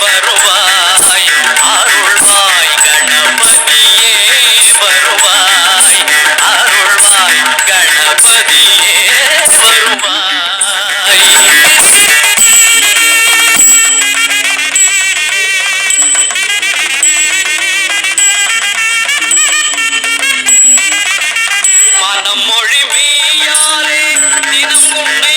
வருவாய் அருள்வாய் கணபதியே வருவாய் அருள்வாய் கணபதியே வருவாய். மனம் மொழி மீயாரே தினம் உன்னை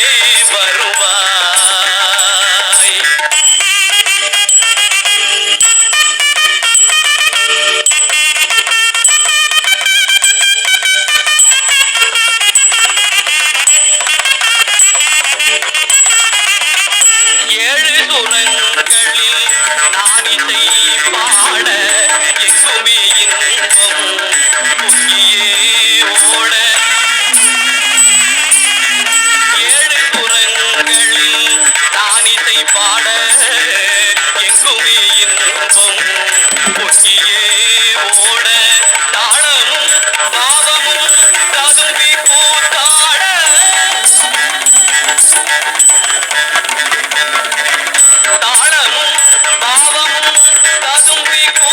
சுரங்களில் நான் இதை பாட எங்குமே இன்பம் பொங்கியே ஓட ஏழு புறங்களில் நான் இதை பாட எங்குமே இன்பம் பொங்கியே Tava tá montado um bico